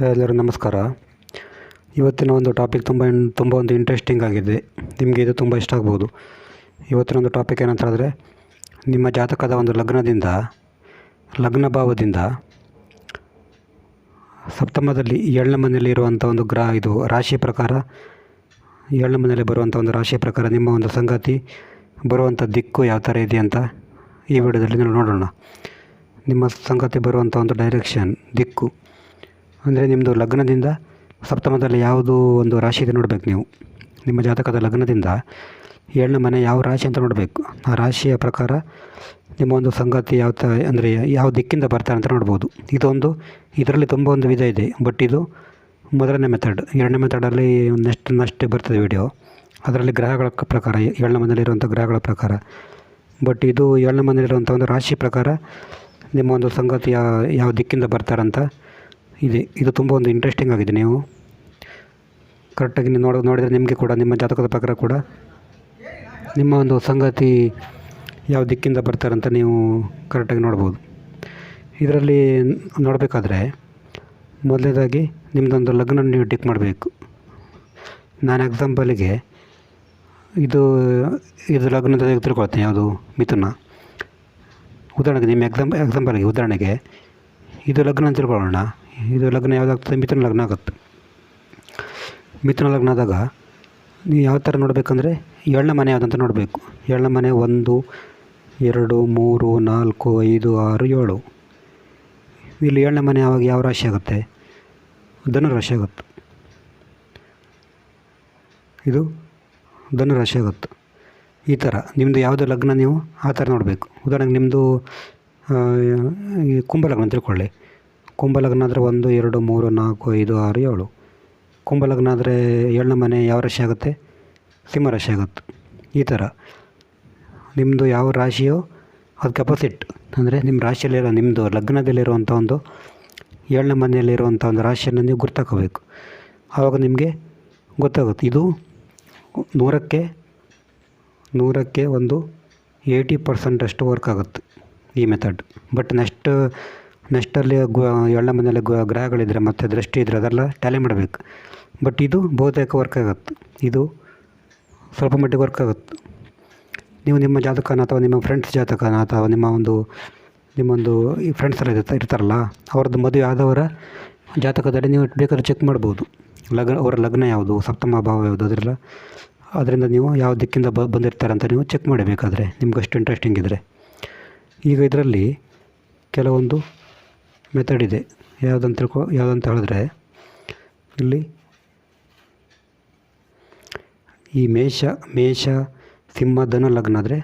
ಎಲ್ಲರೂ ನಮಸ್ಕಾರ. ಇವತ್ತಿನ ಒಂದು ಟಾಪಿಕ್ ತುಂಬ ತುಂಬ ಒಂದು ಇಂಟ್ರೆಸ್ಟಿಂಗ್ ಆಗಿದೆ. ನಿಮಗೆ ಇದು ತುಂಬ ಇಷ್ಟ ಆಗ್ಬೋದು. ಇವತ್ತಿನ ಒಂದು ಟಾಪಿಕ್ ಏನಂತ ಹೇಳಿದ್ರೆ, ನಿಮ್ಮ ಜಾತಕದ ಒಂದು ಲಗ್ನದಿಂದ ಲಗ್ನ ಭಾವದಿಂದ ಸಪ್ತಮದಲ್ಲಿ ಏಳನೇ ಮನೆಯಲ್ಲಿ ಇರುವಂಥ ಒಂದು ಗ್ರಹ ಇದು ರಾಶಿ ಪ್ರಕಾರ. ಏಳನೇ ಮನೆಯಲ್ಲಿ ಬರುವಂಥ ಒಂದು ರಾಶಿ ಪ್ರಕಾರ ನಿಮ್ಮ ಒಂದು ಸಂಗಾತಿ ಬರುವಂಥ ದಿಕ್ಕು ಯಾವ ಥರ ಇದೆ ಅಂತ ಈ ವಿಡಿಯೋದಲ್ಲಿ ನಾವು ನೋಡೋಣ. ನಿಮ್ಮ ಸಂಗಾತಿ ಬರುವಂಥ ಒಂದು ಡೈರೆಕ್ಷನ್ ದಿಕ್ಕು. ಅಂದರೆ ನಿಮ್ಮದು ಲಗ್ನದಿಂದ ಸಪ್ತಮದಲ್ಲಿ ಯಾವುದು ಒಂದು ರಾಶಿ ಇದೆ ನೋಡಬೇಕು ನೀವು. ನಿಮ್ಮ ಜಾತಕದ ಲಗ್ನದಿಂದ ಏಳನೇ ಮನೆ ಯಾವ ರಾಶಿ ಅಂತ ನೋಡಬೇಕು. ಆ ರಾಶಿಯ ಪ್ರಕಾರ ನಿಮ್ಮ ಒಂದು ಸಂಗತಿ ಯಾವ ಥರ ಅಂದರೆ ಯಾವ ದಿಕ್ಕಿಂದ ಬರ್ತಾರೆ ಅಂತ ನೋಡ್ಬೋದು. ಇದೊಂದು, ಇದರಲ್ಲಿ ತುಂಬ ಒಂದು ವಿಧ ಇದೆ ಬಟ್ ಇದು ಮೊದಲನೇ ಮೆಥಡ್ ಎರಡನೇ ಮೆಥಡಲ್ಲಿ ನೆಕ್ಸ್ಟ್ ನೆಕ್ಸ್ಟ್ ಬರ್ತದೆ ವಿಡಿಯೋ ಅದರಲ್ಲಿ ಗ್ರಹಗಳ ಪ್ರಕಾರ, ಏಳನೇ ಮನೆಯಲ್ಲಿರುವಂಥ ಗ್ರಹಗಳ ಪ್ರಕಾರ. ಬಟ್ ಇದು ಏಳನೇ ಮನೆಯಲ್ಲಿರುವಂಥ ಒಂದು ರಾಶಿ ಪ್ರಕಾರ ನಿಮ್ಮ ಒಂದು ಸಂಗತಿ ಯಾವ ದಿಕ್ಕಿಂದ ಬರ್ತಾರಂತ ಇದೆ. ಇದು ತುಂಬ ಒಂದು ಇಂಟ್ರೆಸ್ಟಿಂಗ್ ಆಗಿದೆ ನೀವು. ಕರೆಕ್ಟಾಗಿ ನೀವು ನೋಡೋ, ನೋಡಿದರೆ ನಿಮಗೆ ಕೂಡ, ನಿಮ್ಮ ಜಾತಕದ ಪ್ರಕಾರ ಕೂಡ ನಿಮ್ಮ ಒಂದು ಸಂಗತಿ ಯಾವ ದಿಕ್ಕಿಂದ ಬರ್ತಾರಂತ ನೀವು ಕರೆಕ್ಟಾಗಿ ನೋಡ್ಬೋದು. ಇದರಲ್ಲಿ ನೋಡಬೇಕಾದ್ರೆ ಮೊದಲನೇದಾಗಿ ನಿಮ್ಮದೊಂದು ಲಗ್ನ ನೀವು ಟಿಕ್ ಮಾಡಬೇಕು. ನಾನು ಎಕ್ಸಾಂಪಲಿಗೆ ಇದು ಇದು ಲಗ್ನದ ತಿಳ್ಕೊಳ್ತೀನಿ, ಯಾವುದು? ಮಿಥುನ. ಉದಾಹರಣೆಗೆ ನಿಮ್ಮ ಎಕ್ಸಾಂಪ್ ಎಕ್ಸಾಂಪಲ್ಗೆ ಉದಾಹರಣೆಗೆ ಇದು ಲಗ್ನ ಅಂತ ತಿಳ್ಕೊಳ್ಳೋಣ. ಇದು ಲಗ್ನ ಯಾವುದಾಗ್ತದೆ? ಮಿಥುನ ಲಗ್ನ ಆಗುತ್ತೆ. ಮಿಥುನ ಲಗ್ನ ಆದಾಗ ನೀವು ಯಾವ ಥರ ನೋಡಬೇಕಂದ್ರೆ ಏಳನೇ ಮನೆ ಯಾವುದಂತ ನೋಡಬೇಕು. ಏಳನೇ ಮನೆ ಒಂದು, ಎರಡು, ಮೂರು, ನಾಲ್ಕು, ಐದು, ಆರು, ಏಳು. ಇಲ್ಲಿ ಏಳನೇ ಮನೆ ಯಾವಾಗ ಯಾವ ರಾಶಿ ಆಗುತ್ತೆ? ಧನು ರಾಶಿ ಆಗುತ್ತೆ. ಇದು ಧನು ರಾಶಿ ಆಗುತ್ತೆ. ಈ ಥರ ನಿಮ್ಮದು ಯಾವುದು ಲಗ್ನ ನೀವು ಆ ಥರ ನೋಡಬೇಕು. ಉದಾಹರಣೆಗೆ ನಿಮ್ಮದು ಈ ಕುಂಭಲಗ್ನ ಅಂತ ತಿಳ್ಕೊಳ್ಳಿ. ಕುಂಭಲಗ್ನ ಆದರೆ ಒಂದು, ಎರಡು, ಮೂರು, ನಾಲ್ಕು, ಐದು, ಆರು, ಏಳು. ಕುಂಭಲಗ್ನ ಆದರೆ ಏಳನೇ ಮನೆ ಯಾವ ರಾಶಿ ಆಗುತ್ತೆ? ಸಿಂಹ ರಾಶಿ ಆಗುತ್ತೆ. ಈ ಥರ. ನಿಮ್ಮದು ಯಾವ ರಾಶಿಯೋ ಅದಕ್ಕೆ ಅಪೋಸಿಟ್ ಅಂದರೆ ನಿಮ್ಮ ರಾಶಿಯಲ್ಲಿರೋ ನಿಮ್ಮದು ಲಗ್ನದಲ್ಲಿರುವಂಥ ಒಂದು ಏಳನೇ ಮನೆಯಲ್ಲಿರುವಂಥ ಒಂದು ರಾಶಿಯನ್ನು ನೀವು ಗುರ್ತಾಕೋಬೇಕು. ಆವಾಗ ನಿಮಗೆ ಗೊತ್ತಾಗುತ್ತೆ. ಇದು ನೂರಕ್ಕೆ ನೂರಕ್ಕೆ ಒಂದು ಏಯ್ಟಿ ಪರ್ಸೆಂಟಷ್ಟು ವರ್ಕ್ ಆಗುತ್ತೆ ಈ ಮೆಥಡ್ ಬಟ್ ನೆಕ್ಸ್ಟ್ ನೆಕ್ಸ್ಟಲ್ಲಿ ಗು ಏಳನೇ ಮನೆಯಲ್ಲಿ ಗು, ಗ್ರಹಗಳಿದ್ರೆ ಮತ್ತು ದೃಷ್ಟಿ ಇದ್ದರೆ ಅದೆಲ್ಲ ಟ್ಯಾಲಿ ಮಾಡಬೇಕು. ಬಟ್ ಇದು ಬಹುತೇಕ ವರ್ಕ್ ಆಗುತ್ತೆ. ಇದು ಸ್ವಲ್ಪ ಮಟ್ಟಿಗೆ ವರ್ಕ್ ಆಗುತ್ತೆ. ನೀವು ನಿಮ್ಮ ಜಾತಕನ ಅಥವಾ ನಿಮ್ಮ ಫ್ರೆಂಡ್ಸ್ ಜಾತಕನ ಅಥವಾ ನಿಮ್ಮ ಒಂದು ನಿಮ್ಮೊಂದು ಈ ಫ್ರೆಂಡ್ಸ್ ಎಲ್ಲ ಇರ್ತಾ, ಇರ್ತಾರಲ್ಲ, ಅವ್ರದ್ದು ಮದುವೆ ಆದವರ ಜಾತಕದಲ್ಲಿ ನೀವು ಬೇಕಾದ್ರೆ ಚೆಕ್ ಮಾಡ್ಬೋದು. ಲಗ್ನ, ಅವರ ಲಗ್ನ ಯಾವುದು, ಸಪ್ತಮ ಭಾವ ಯಾವುದು, ಅದೆಲ್ಲ. ಅದರಿಂದ ನೀವು ಯಾವ ದಿಕ್ಕಿಂದ ಬ, ಬಂದಿರ್ತಾರೆ ಅಂತ ನೀವು ಚೆಕ್ ಮಾಡಬೇಕಾದ್ರೆ ನಿಮ್ಗೆ ಅಷ್ಟು ಇಂಟ್ರೆಸ್ಟಿಂಗ್ ಇದ್ದರೆ ಈಗ ಇದರಲ್ಲಿ ಕೆಲವೊಂದು ಮೆಥಡ್ ಇದೆ. ಯಾವುದಂತ ತಿಳ್ಕೊ, ಯಾವುದಂತ ಹೇಳಿದ್ರೆ, ಇಲ್ಲಿ ಈ ಮೇಷ ಮೇಷ, ಸಿಂಹ ಲಗ್ನ ಆದರೆ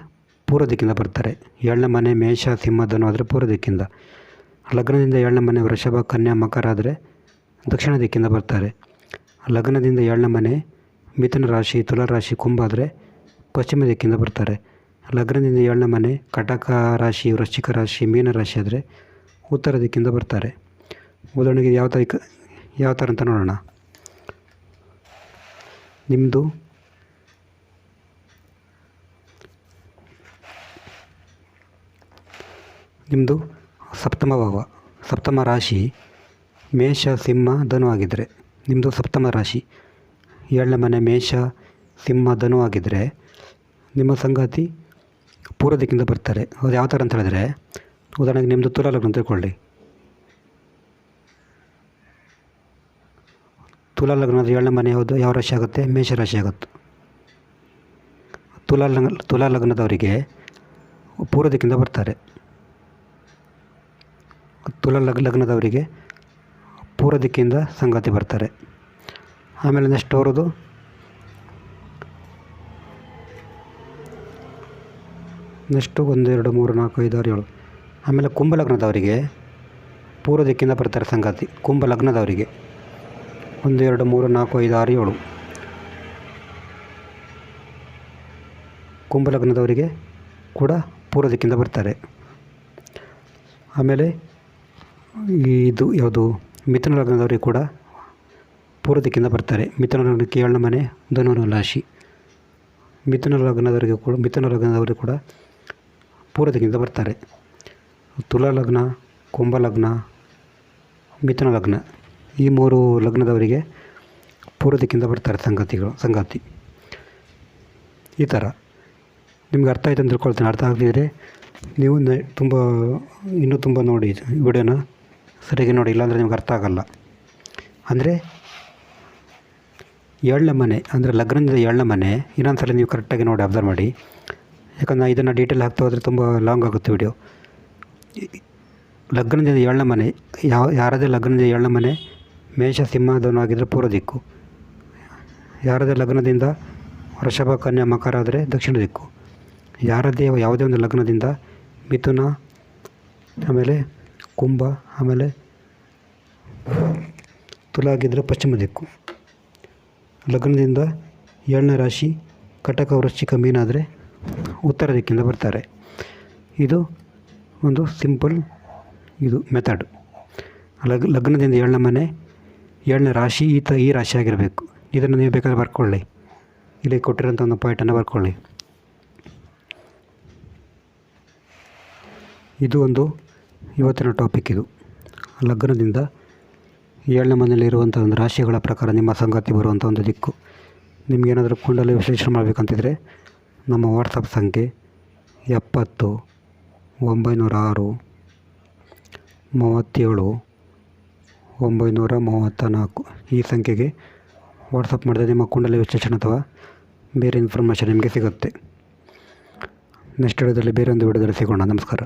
ಪೂರ್ವ ದಿಕ್ಕಿಂದ ಬರ್ತಾರೆ. ಏಳನೇ ಮನೆ ಮೇಷ, ಸಿಂಹ, ಧನು ಆದರೆ ಪೂರ್ವ ದಿಕ್ಕಿಂದ. ಲಗ್ನದಿಂದ ಏಳನೇ ಮನೆ ವೃಷಭ, ಕನ್ಯಾ, ಮಕರ ಆದರೆ ದಕ್ಷಿಣ ದಿಕ್ಕಿಂದ ಬರ್ತಾರೆ. ಲಗ್ನದಿಂದ ಏಳನೇ ಮನೆ ಮಿಥುನ ರಾಶಿ, ತುಲಾ ರಾಶಿ, ಕುಂಭ ಆದರೆ ಪಶ್ಚಿಮ ದಿಕ್ಕಿಂದ ಬರ್ತಾರೆ. ಲಗ್ನದಿಂದ ಏಳನೇ ಮನೆ ಕಟಕ ರಾಶಿ, ವೃಶ್ಚಿಕ ರಾಶಿ, ಮೀನ ರಾಶಿ ಆದರೆ ಉತ್ತರ ದಿಕ್ಕಿಂದ ಬರ್ತಾರೆ. ಉದಾಹರಣೆಗೆ ಯಾವ ತಾರೀಕು ಯಾವ ಥರ ಅಂತ ನೋಡೋಣ. ನಿಮ್ಮದು ನಿಮ್ಮದು ಸಪ್ತಮ ಭಾವ, ಸಪ್ತಮ ರಾಶಿ, ಮೇಷ, ಸಿಂಹ, ಧನು ಆಗಿದ್ದರೆ ನಿಮ್ಮದು ಸಪ್ತಮ ರಾಶಿ, ಏಳನೇ ಮನೆ, ಮೇಷ, ಸಿಂಹ, ಧನು ಆಗಿದ್ದರೆ ನಿಮ್ಮ ಸಂಗಾತಿ ಪೂರ್ವ ದಿಕ್ಕಿಂದ ಬರ್ತಾರೆ. ಅವ್ರು ಯಾವ ಥರ ಅಂತ ಹೇಳಿದ್ರೆ ಉದಾಹರಣೆಗೆ ನಿಮ್ಮದು ತುಲಾ ಲಗ್ನ ತಿಳ್ಕೊಳ್ಳಿ. ತುಲಾ ಲಗ್ನದ ಏಳನೇ ಮನೆ ಯಾವುದು? ಯಾವ ರಾಶಿ ಆಗುತ್ತೆ? ಮೇಷ ರಾಶಿ ಆಗುತ್ತೆ. ತುಲಾ ಲಗ್ನ ತುಲಾ ಲಗ್ನದವರಿಗೆ ಪೂರ್ವ ದಿಕ್ಕಿಂದ ಬರ್ತಾರೆ. ತುಲಾ ಲಗ್ ಲಗ್ನದವರಿಗೆ ಪೂರ್ವ ದಿಕ್ಕಿಂದ ಸಂಗಾತಿ ಬರ್ತಾರೆ. ಆಮೇಲೆ ನೆಕ್ಸ್ಟ್ ಅವರದು. ನೆಕ್ಸ್ಟು ಒಂದೆರಡು ಮೂರು, ನಾಲ್ಕು, ಐದು, ಆರು, ಏಳು. ಆಮೇಲೆ ಕುಂಭ ಲಗ್ನದವರಿಗೆ ಪೂರ್ವ ದಿಕ್ಕಿಂದ ಬರ್ತಾರೆ ಸಂಗಾತಿ ಕುಂಭ ಲಗ್ನದವರಿಗೆ ಒಂದು, ಎರಡು, ಮೂರು, ನಾಲ್ಕು, ಐದು, ಆರು, ಏಳು. ಕುಂಭ ಲಗ್ನದವರಿಗೆ ಕೂಡ ಪೂರ್ವ ದಿಕ್ಕಿಂದ ಬರ್ತಾರೆ. ಆಮೇಲೆ ಇದು ಯಾವುದು, ಮಿಥುನ ಲಗ್ನದವರಿಗೆ ಕೂಡ ಪೂರ್ವ ದಿಕ್ಕಿಂದ ಬರ್ತಾರೆ. ಮಿಥುನ ಲಗ್ನಕ್ಕೆ ಏಳನೇ ಮನೆ ಧನು ರಾಶಿ. ಮಿಥುನ ಲಗ್ನದವರಿಗೆ ಕೂಡ, ಮಿಥುನ ಲಗ್ನದವರಿಗೆ ಕೂಡ ಪೂರ್ವ ದಿಕ್ಕಿಂದ ಬರ್ತಾರೆ. ತುಲಾ ಲಗ್ನ, ಕುಂಭ ಲಗ್ನ, ಮಿಥುನ ಲಗ್ನ ಈ ಮೂರು ಲಗ್ನದವರಿಗೆ ಪೂರ್ವ ದಿಕ್ಕಿಂದ ಬರ್ತಾರೆ ಸಂಗತಿಗಳು, ಸಂಗಾತಿ. ಈ ಥರ. ನಿಮ್ಗೆ ಅರ್ಥ ಆಯ್ತು ಅಂತ ತಿಳ್ಕೊಳ್ತೀನಿ. ಅರ್ಥ ಆಗದಿದ್ರೆ ನೀವು ನೆ ತುಂಬ, ಇನ್ನೂ ತುಂಬ ನೋಡಿ ವಿಡಿಯೋನ. ಸರಿಯಾಗಿ ನೋಡಿ, ಇಲ್ಲಾಂದರೆ ನಿಮ್ಗೆ ಅರ್ಥ ಆಗಲ್ಲ. ಅಂದರೆ ಏಳನೇ ಮನೆ, ಅಂದರೆ ಲಗ್ನದಿಂದ ಏಳನೇ ಮನೆ ಇನ್ನೊಂದು ಸಲ ನೀವು ಕರೆಕ್ಟಾಗಿ ನೋಡಿ, ಅಬ್ಸರ್ವ್ ಮಾಡಿ. ಯಾಕಂದರೆ ಇದನ್ನು ಡೀಟೇಲ್ ಹಾಕ್ತಾ ಹೋದರೆ ತುಂಬ ಲಾಂಗ್ ಆಗುತ್ತೆ ವಿಡಿಯೋ ಲಗ್ನದಿಂದ ಏಳನೇ ಮನೆ, ಯಾವ, ಯಾರದೇ ಲಗ್ನದಿಂದ ಏಳನೇ ಮನೆ, ಮೇಷ ಸಿಂಹದವನು ಆಗಿದ್ದರೆ ಪೂರ್ವ ದಿಕ್ಕು. ಯಾರದೇ ಲಗ್ನದಿಂದ ವೃಷಭ ಕನ್ಯಾ ಮಕರ ಆದರೆ ದಕ್ಷಿಣ ದಿಕ್ಕು. ಯಾರದೇ ಯಾವುದೇ ಒಂದು ಲಗ್ನದಿಂದ ಮಿಥುನ, ಆಮೇಲೆ ಕುಂಭ, ಆಮೇಲೆ ತುಲಾ ಆಗಿದ್ದರೆ ಪಶ್ಚಿಮ ದಿಕ್ಕು. ಲಗ್ನದಿಂದ ಏಳನೇ ರಾಶಿ, ಕಟಕ ವೃಶ್ಚಿಕ ಮೀನಾದರೆ ಉತ್ತರ ದಿಕ್ಕಿಂದ ಬರ್ತಾರೆ. ಇದು ಒಂದು ಸಿಂಪಲ್ ಇದು ಮೆಥಡ್ ಲಗ್, ಲಗ್ನದಿಂದ ಏಳನೇ ಮನೆ, ಏಳನೇ ರಾಶಿ ಈ ತ, ಈ ರಾಶಿ ಆಗಿರಬೇಕು. ಇದನ್ನು ನೀವು ಬೇಕಾದ್ರೆ ಬರ್ಕೊಳ್ಳಿ. ಇಲ್ಲಿ ಕೊಟ್ಟಿರೋಂಥ ಒಂದು ಪಾಯಿಂಟನ್ನು ಬರ್ಕೊಳ್ಳಿ. ಇದು ಒಂದು ಇವತ್ತಿನ ಟಾಪಿಕ್ ಇದು. ಲಗ್ನದಿಂದ ಏಳನೇ ಮನೆಯಲ್ಲಿ ಇರುವಂಥ ಒಂದು ರಾಶಿಗಳ ಪ್ರಕಾರ ನಿಮ್ಮ ಸಂಗಾತಿ ಬರುವಂಥ ಒಂದು ದಿಕ್ಕು. ನಿಮಗೇನಾದರೂ ಕುಂಡಲಿ ವಿಶ್ಲೇಷಣೆ ಮಾಡಬೇಕಂತಿದ್ರೆ ನಮ್ಮ ವಾಟ್ಸಪ್ ಸಂಖ್ಯೆ ಎಪ್ಪತ್ತು ಒಂಬೈನೂರ ಆರು ಮೂವತ್ತೇಳು, ಒಂಬೈನೂರ ಮೂವತ್ತ ನಾಲ್ಕು ಈ ಸಂಖ್ಯೆಗೆ ವಾಟ್ಸಪ್ ಮಾಡಿದರೆ ನಿಮ್ಮ ಕುಂಡಲಿ ವಿಶ್ಲೇಷಣೆ ಅಥವಾ ಬೇರೆ ಇನ್ಫಾರ್ಮೇಷನ್ ನಿಮಗೆ ಸಿಗುತ್ತೆ. ನೆಕ್ಸ್ಟ್ ವಿಡಿಯೋದಲ್ಲಿ ಬೇರೆ ಒಂದು ವಿಡಿಯೋದಲ್ಲಿ ಸಿಗೋಣ. ನಮಸ್ಕಾರ.